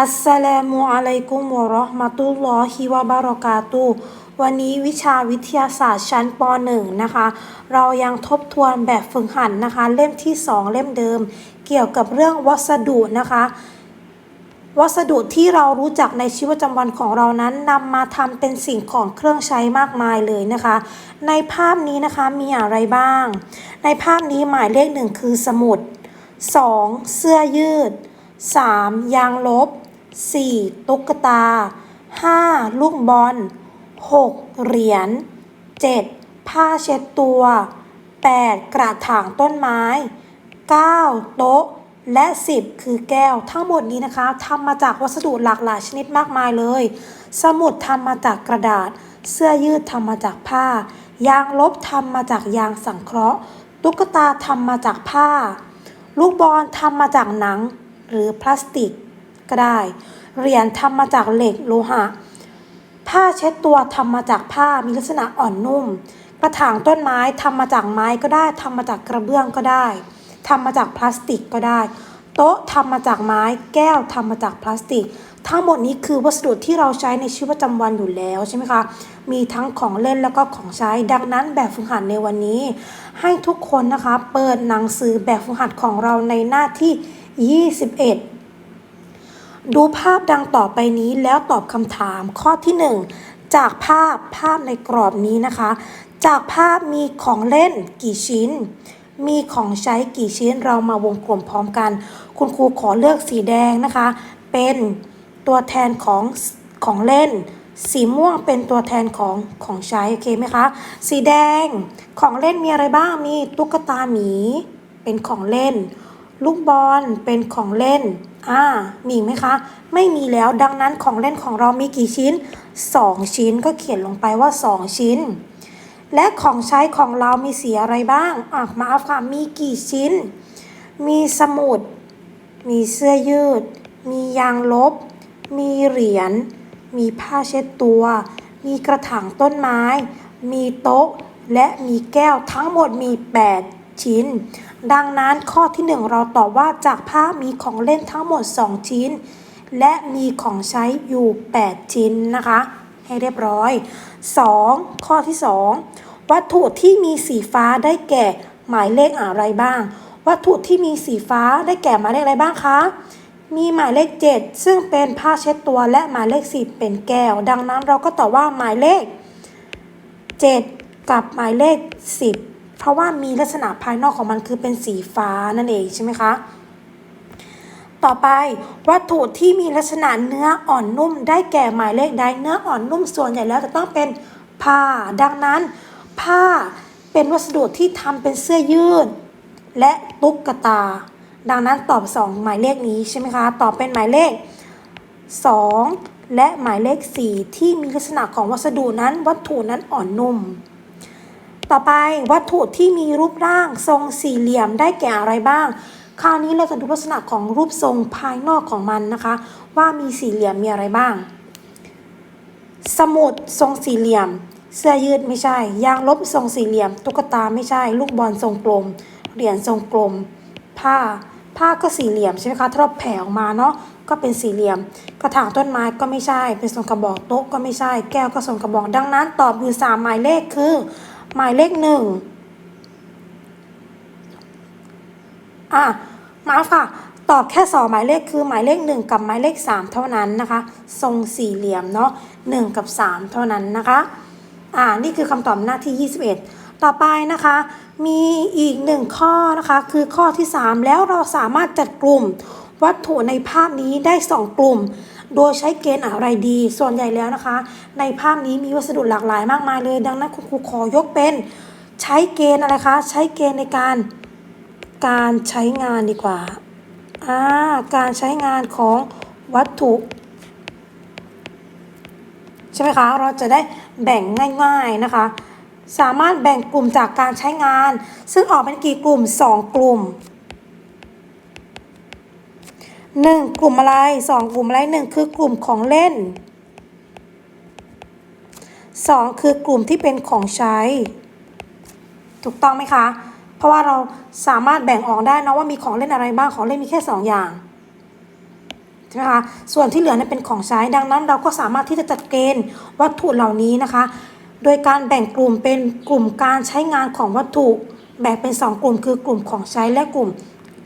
อัสสลามุอะลัยกุมวะเราะห์มะตุลลอฮิวะบะเราะกาตุวันนี้วิชาวิทยาศาสตร์ชั้นป .1 นะคะ เรายังทบทวนแบบฝึกหัดนนะคะ เล่มที่ 2 เล่มเดิม เกี่ยวกับเรื่องวัสดุนะคะ วัสดุที่เรารู้จักในชีวิตประจำวันของเรานั้นนำมาทำเป็นสิ่งของเครื่องใช้มากมายเลยนะคะ ในภาพนี้นะคะมีอะไรบ้าง ในภาพนี้หมายเลขหนึ่งคือสมุด 2. เสื้อยืด 3. ยางลบ 4. ตุ๊กตา 5. ลูกบอล 6. เหรียญ 7. ผ้าเช็ดตัว 8. กระถางต้นไม้ 9. โต๊ะ และ 10 คือแก้ว ทั้งหมดนี้นะคะทำมาจากวัสดุหลากหลายชนิดมากมายเลย สมุดทำมาจากกระดาษ เสื้อยืดทำมาจากผ้า ยางลบทำมาจากยางสังเคราะห์ ตุ๊กตาทำมาจากผ้า ลูกบอลทำมาจากหนัง หรือพลาสติกก็ได้ เหรียญทำมาจากเหล็กโลหะ ผ้าเช็ดตัวทำมาจากผ้ามีลักษณะอ่อนนุ่ม กระถางต้นไม้ทำมาจากไม้ก็ได้ทำมาจากกระเบื้องก็ได้ทำมาจากพลาสติกก็ได้ โต๊ะทำมาจากไม้แก้วทำมาจากพลาสติก ทั้งหมดนี้คือวัสดุที่เราใช้ในชีวิตประจำวันอยู่แล้วใช่ไหมคะ มีทั้งของเล่นแล้วก็ของใช้ ดังนั้นแบบฝึกหัดในวันนี้ ให้ทุกคนนะคะ เปิดหนังสือแบบฝึกหัดของเราในหน้าที่ 21 ดูภาพดังต่อไปนี้แล้วตอบคำถามข้อที่ 1 จากภาพภาพในกรอบนี้นะคะ จากภาพมีของเล่นกี่ชิ้น มีของใช้กี่ชิ้นเรามาวงกลมพร้อมกัน คุณครูขอเลือกสีแดงนะคะ เป็นตัวแทนของของเล่นสีม่วงเป็นตัวแทนของของใช้ โอเคไหมคะ สีแดงของเล่นมีอะไรบ้าง มีตุ๊กตาหมี เป็นของเล่น ลูกบอลเป็นของเล่น อ่า มีไหมคะ ไม่มีแล้ว ดังนั้นของเล่นของเรามีกี่ชิ้น 2 ชิ้นก็เขียนลงไปว่า 2 ชิ้น และของใช้ของเรามีสีอะไรบ้าง อะ มาเอาค่ะ มีกี่ชิ้น มีสมุด มีเสื้อยืด มียางลบ มีเหรียญ มีผ้าเช็ดตัว มีกระถางต้นไม้ มีโต๊ะ และมีแก้วทั้งหมดมี 8 ชิ้น ดังนั้นข้อที่ 1 เราตอบว่าจากผ้ามีของเล่นทั้งหมด 2 ชิ้น และมีของใช้อยู่ 8 ชิ้นนะคะ ให้เรียบร้อย 2. ข้อที่ 2 วัตถุที่มีสีฟ้าได้แก่หมายเลขอะไรบ้าง วัตถุที่มีสีฟ้าได้แก่หมายเลขอะไรบ้างคะมีหมายเลข 7 ซึ่งเป็นผ้าเช็ดตัวและหมายเลข 10 เป็นแก้ว ดังนั้นเราก็ตอบว่าหมายเลข 7 กับหมายเลข 10 เพราะว่ามีลักษณะภายนอกของมันคือเป็นสีฟ้านั่นเองใช่ไหมคะ ต่อไปวัตถุที่มีลักษณะเนื้ออ่อนนุ่มได้แก่หมายเลขใดเนื้ออ่อนนุ่มส่วนใหญ่แล้วจะต้องเป็นผ้า ดังนั้น ผ้าเป็นวัสดุที่ทำเป็นเสื้อยืด และตุ๊กตา ดังนั้นตอบ 2 หมายเลขนี้ใช่ไหมคะ ตอบเป็นหมายเลข 2 และหมายเลข 4 ที่มีลักษณะของวัสดุนั้นวัตถุนั้นอ่อนนุ่ม ต่อไปวัตถุที่มีรูปร่างทรงสี่เหลี่ยมได้แก่อะไรบ้าง คราวนี้เราจะดูลักษณะของรูปทรงภายนอกของมันนะคะ ว่ามีสี่เหลี่ยมมีอะไรบ้าง สมุดทรงสี่เหลี่ยม เสื้อยืดไม่ใช่ ยางลบทรงสี่เหลี่ยม ตุ๊กตาไม่ใช่ ลูกบอลทรงกลม เหรียญทรงกลม ผ้า ผ้าก็สี่เหลี่ยมใช่ไหมคะถ้าเราแผ่ออกมาเนาะก็เป็นสี่เหลี่ยม กระถางต้นไม้ก็ไม่ใช่ เป็นทรงกระบอกโต๊ะก็ไม่ใช่ แก้วก็ทรงกระบอก ดังนั้นตอบอยู่สามหมายเลขคือ หมายเลขหนึ่งอะมาค่ะตอบแค่สองหมายเลขคือหมายเลขหนึ่งกับหมายเลขสามเท่านั้นนะคะ ทรงสี่เหลี่ยมเนาะหนึ่งกับสามเท่านั้นนะคะอ่านี่คือคำตอบหน้าที่ 21 ต่อไปนะคะ มีอีกหนึ่งข้อนะคะคือข้อที่ 3 แล้วเราสามารถจัดกลุ่มวัตถุในภาพนี้ได้ 2 กลุ่ม โดยใช้เกณฑ์อะไรดี ส่วนใหญ่แล้วนะคะ ในภาพนี้มีวัสดุหลากหลายมากมายเลย ดังนั้นคุณครูขอยกเป็น ใช้เกณฑ์อะไรคะ ใช้เกณฑ์ในการการใช้งานดีกว่าอ่าการใช้งานของวัตถุใช่ไหมคะ เราจะได้แบ่งง่ายๆนะคะ สามารถแบ่งกลุ่มจากการใช้งาน ซึ่งออกเป็นกี่กลุ่ม 2 กลุ่ม 1. กลุ่มอะไร 2 กลุ่มอะไร 1 คือกลุ่มของเล่น 2 คือกลุ่มที่เป็นของใช้ ถูกต้องไหมคะ เพราะว่าเราสามารถแบ่งออกได้นะว่ามีของเล่นอะไรบ้างของเล่นมีแค่ 2 อย่างใช่ไหมคะส่วนที่เหลือเนี่ยเป็นของใช้ดังนั้น เราก็สามารถที่จะจัดเกณฑ์วัตถุเหล่านี้นะคะ โดยการแบ่งกลุ่มเป็นกลุ่มการใช้งานของวัตถุแบ่งเป็น 2 กลุ่มคือกลุ่มของใช้และกลุ่ม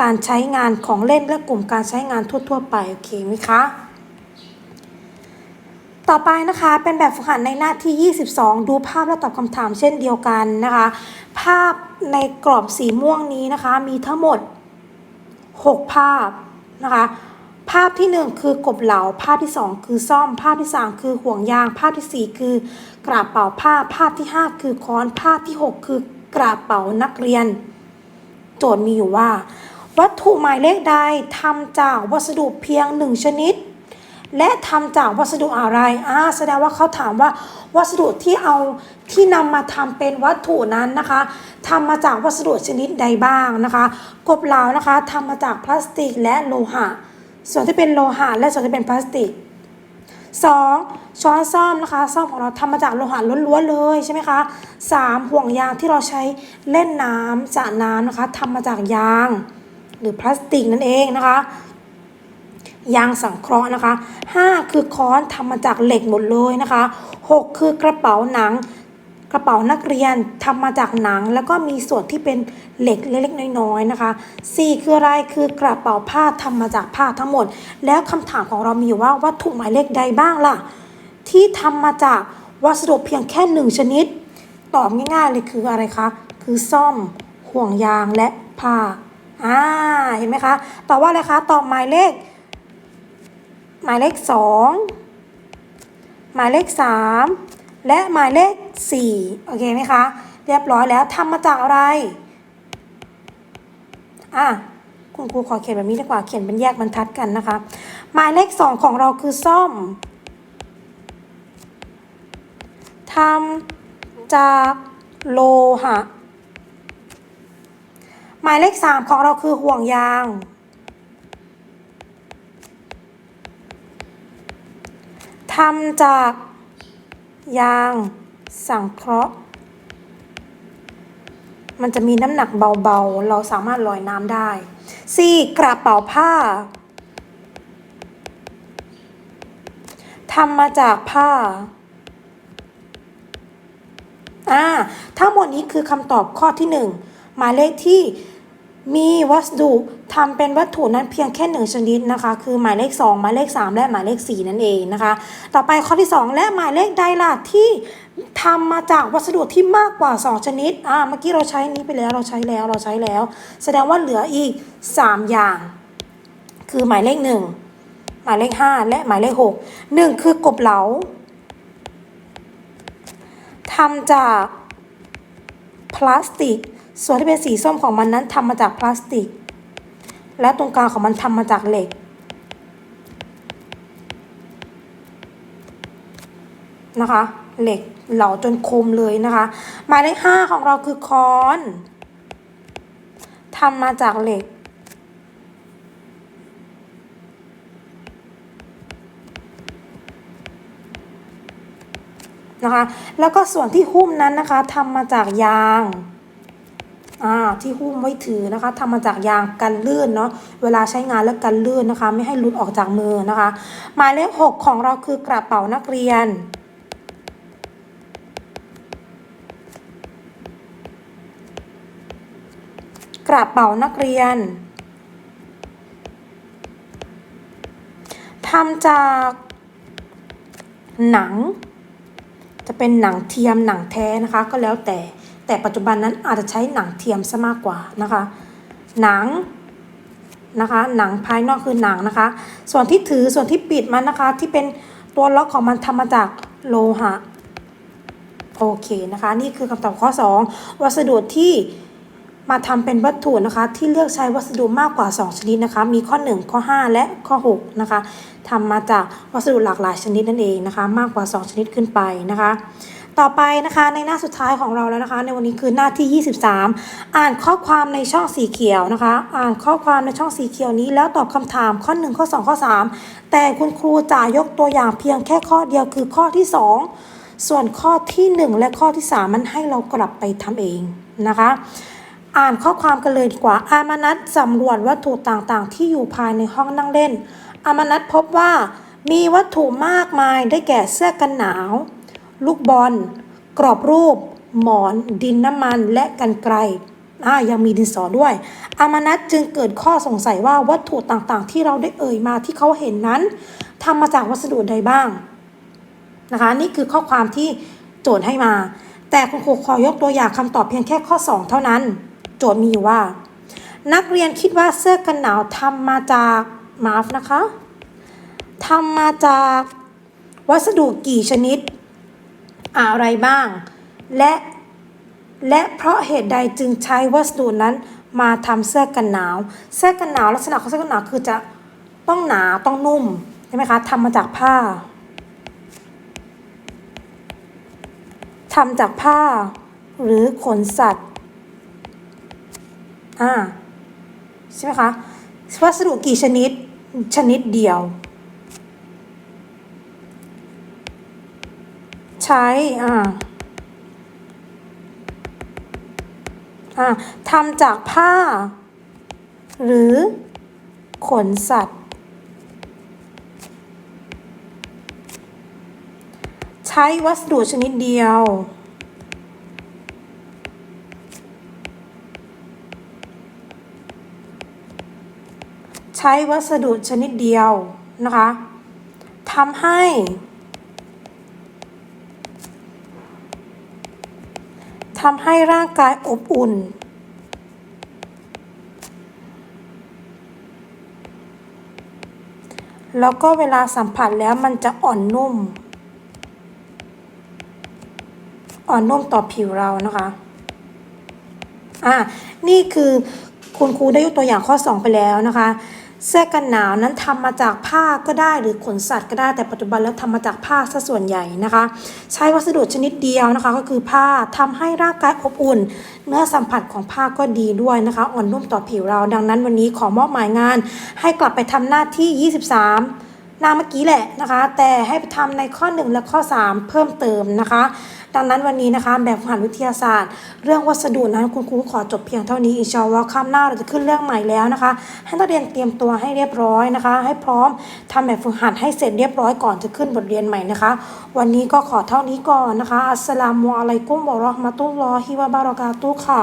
การใช้งานของเล่นและกลุ่มการใช้งานทั่ว ๆ ไป โอเคไหมคะ ต่อไปนะคะเป็นแบบฝึกหัดในหน้าที่ 22 ดูภาพและตอบคำถามเช่นเดียวกันนะคะ ภาพในกรอบสีม่วงนี้นะคะ มีทั้งหมด 6 ภาพนะคะภาพที่ 1 คือกบเหลา ภาพที่ 2 คือซ่อม ภาพที่ 3 คือห่วงยาง ภาพทีสี่4 คือกระเป๋าผ้า ภาพที่ 5 คือค้อน ภาพที่ 6 คือกระเป๋านักเรียน โจทย์มีอยู่ว่า วัตถุหมายเลขใดทำจากวัสดุเพียงหนึ่งชนิด และทำจากวัสดุอะไรอ่าแสดงว่าเขาถามว่าวัสดุที่เอาที่นำมาทำเป็นวัตถุนั้นนะคะทำมาจากวัสดุชนิดใดบ้างนะคะ กบเหลานะคะทำมาจากพลาสติกและโลหะ ส่วนที่เป็นโลหะ และส่วนที่เป็นพลาสติก 2. ช้อนซ่อมนะคะซ่อมของเราทำมาจากโลหะล้วนๆเลยใช่ไหมคะ 3. ห่วงยางที่เราใช้เล่นน้ำสระน้ำนะคะทำมาจากยาง หรือพลาสติกนั่นเองนะคะยางสังเคราะห์นะคะ 5 คือค้อนทำมาจากเหล็กหมดเลยนะคะ 6 คือกระเป๋าหนัง กระเป๋านักเรียนทำมาจากหนัง แล้วก็มีส่วนที่เป็นเหล็กเล็กๆน้อยๆนะคะ 4 คืออะไรคือกระเป๋าผ้าทำมาจากผ้าทั้งหมด แล้วคำถามของเรามีอยู่ว่าวัตถุหมายเลขใดบ้างล่ะ ที่ทำมาจากวัสดุเพียงแค่หนึ่งชนิด ตอบง่ายๆเลยคืออะไรคะ คือซ่อม ห่วงยางและผ้า อ่าเห็นไหมคะตอบว่าอะไรคะตอบหมายเลข หมายเลขสองหมายเลขสามและหมายเลขสี่โอเคไหมคะเรียบร้อยแล้วทำมาจากอะไรอะคุณครูขอเขียนแบบนี้ดีกว่าเขียนเป็นแยกบรรทัดกันนะคะ หมายเลขสองของเราคือซ่อมทำจากโลหะ หมายเลขสามของเราคือห่วงยาง ทำจากยางสังเคราะห์ มันจะมีน้ำหนักเบาๆ เราสามารถลอยน้ำได้ 4. กระเป๋าผ้า ทำมาจากผ้าอ่าทั้งหมดนี้คือคำตอบข้อที่ 1 หมายเลขที่มีวัสดุทำเป็นวัตถุนั้นเพียงแค่หนึ่งชนิดนะคะ คือหมายเลข 2 หมายเลข 3 และหมายเลข 4 นั่นเองนะคะ ต่อไปข้อที่ 2 และหมายเลขใดล่ะที่ทำมาจากวัสดุที่มากกว่า 2 ชนิดอ่าเมื่อกี้เราใช้นี้ไปแล้วเราใช้แล้วเราใช้แล้ว แสดงว่าเหลืออีก 3 อย่าง คือหมายเลข 1 หมายเลข 5 และหมายเลข 6 1 คือกบเหลาทำจากพลาสติก ส่วนที่เป็นสีส้มของมันนั้นทำมาจากพลาสติก และตรงกลางของมันทำมาจากเหล็กนะคะ เหล็กเหลาจนคมเลยนะคะ หมายเลขห้าของเราคือค้อนทำมาจากเหล็ก นะคะ แล้วก็ส่วนที่หุ้มนั้นนะคะทำมาจากยาง ที่หุ้มไว้ถือนะคะทำมาจากยางกันลื่นเนาะเวลาใช้งานแล้วกันลื่นนะคะ ไม่ให้หลุดออกจากมือนะคะ หมายเลขหกของเราคือกระเป๋านักเรียนกระเป๋านักเรียนทำจากหนัง จะเป็นหนังเทียมหนังแท้นะคะก็แล้วแต่ แต่ปัจจุบันนั้นอาจจะใช้หนังเทียมซะมากกว่านะคะ หนังนะคะหนังภายนอกคือหนังนะคะ ส่วนที่ถือส่วนที่ปิดมันนะคะ ที่เป็นตัวล็อกของมันทำมาจากโลหะโอเคนะคะ นี่คือคำตอบข้อ 2 วัสดุที่มาทำเป็นวัตถุนะคะที่เลือกใช้วัสดุมากกว่า 2 ชนิดนะคะ มีข้อ 1 ข้อ 5 และข้อ6นะคะทำมาจากวัสดุหลากหลายชนิดนั่นเองนะคะ มากกว่า 2 ชนิดขึ้นไปนะคะ ต่อไปนะคะในหน้าสุดท้ายของเราแล้วนะคะ ในวันนี้คือหน้าที่ 23 อ่านข้อความในช่องสีเขียวนะคะ อ่านข้อความในช่องสีเขียวนี้ แล้วตอบคำถามข้อ 1 ข้อ 2 ข้อ 3 แต่คุณครูจะยกตัวอย่างเพียงแค่ข้อเดียวคือข้อที่ 2 ส่วนข้อที่ 1 และข้อที่ 3 มันให้เรากลับไปทำเองนะคะอ่านข้อความกันเลยดีกว่า อามานัทสำรวจวัตถุต่างๆ ที่อยู่ภายในห้องนั่งเล่น อามานัตพบว่ามีวัตถุมากมายได้แก่เสื้อกันหนาว ลูกบอล กรอบรูป หมอน ดินน้ำมันและกันไกรอ่ายังมีดินสอด้วย อามานัตจึงเกิดข้อสงสัยว่าวัตถุต่างๆ ที่เราได้เอ่ยมาที่เขาเห็นนั้นทำมาจากวัสดุใดบ้างนะคะ นี่คือข้อความที่โจทย์ให้มา แต่คุณครูขอยกตัวอย่างคำตอบเพียงแค่ข้อ 2 เท่านั้น โจทย์มีอยู่ว่า นักเรียนคิดว่าเสื้อกันหนาวทำมาจากมาฟนะคะทำมาจากวัสดุกี่ชนิด อะไรบ้าง และและเพราะเหตุใดจึงใช้วัสดุนั้นมาทำเสื้อกันหนาว เสื้อกันหนาว ลักษณะของเสื้อกันหนาวคือจะต้องหนาต้องนุ่มใช่ไหมคะทำมาจากผ้าทำจากผ้า หรือขนสัตว์อ่าใช่ไหมคะวัสดุกี่ชนิดชนิดเดียว ใช้ อ่าอ่าทำจากผ้า หรือขนสัตว์ ใช้วัสดุชนิดเดียว ใช้วัสดุชนิดเดียวนะคะทำให้ ทำให้ร่างกายอบอุ่น แล้วก็เวลาสัมผัสแล้วมันจะอ่อนนุ่ม อ่อนนุ่มต่อผิวเรานะคะอ่านี่คือคุณครูได้ยกตัวอย่างข้อ 2 ไปแล้วนะคะ เสื้อกันหนาวนั้นทำมาจากผ้าก็ได้หรือขนสัตว์ก็ได้แต่ปัจจุบันแล้วทำมาจากผ้าซะส่วนใหญ่นะคะ ใช้วัสดุชนิดเดียวนะคะ ก็คือผ้าทำให้ร่างกายอบอุ่น เนื้อสัมผัสของผ้าก็ดีด้วยนะคะ อ่อนนุ่มต่อผิวเรา ดังนั้นวันนี้ขอมอบหมายงาน ให้กลับไปทำหน้าที่ 23 หน้าเมื่อกี้แหละนะคะ แต่ให้ไปทำในข้อ 1 และข้อ 3 เพิ่มเติมนะคะ ดังนั้นวันนี้นะคะแบบฝึกหันวิทยาศาสตร์ เรื่องวัสดุนั้นคุณครูขอจบเพียงเท่านี้อินชาอัลลอฮ์ข้ามหน้าเราจะขึ้นเรื่องใหม่แล้วนะคะ ให้นักเรียนเตรียมตัวให้เรียบร้อยนะคะ ให้พร้อมทำแบบฝึกหัดให้เสร็จเรียบร้อยก่อนจะขึ้นบทเรียนใหม่นะคะ วันนี้ก็ขอเท่านี้ก่อนนะคะอัสสลามุอะลัยกุมบะราะห์มะตุลลอฮิวะบารอกาตุค่ะ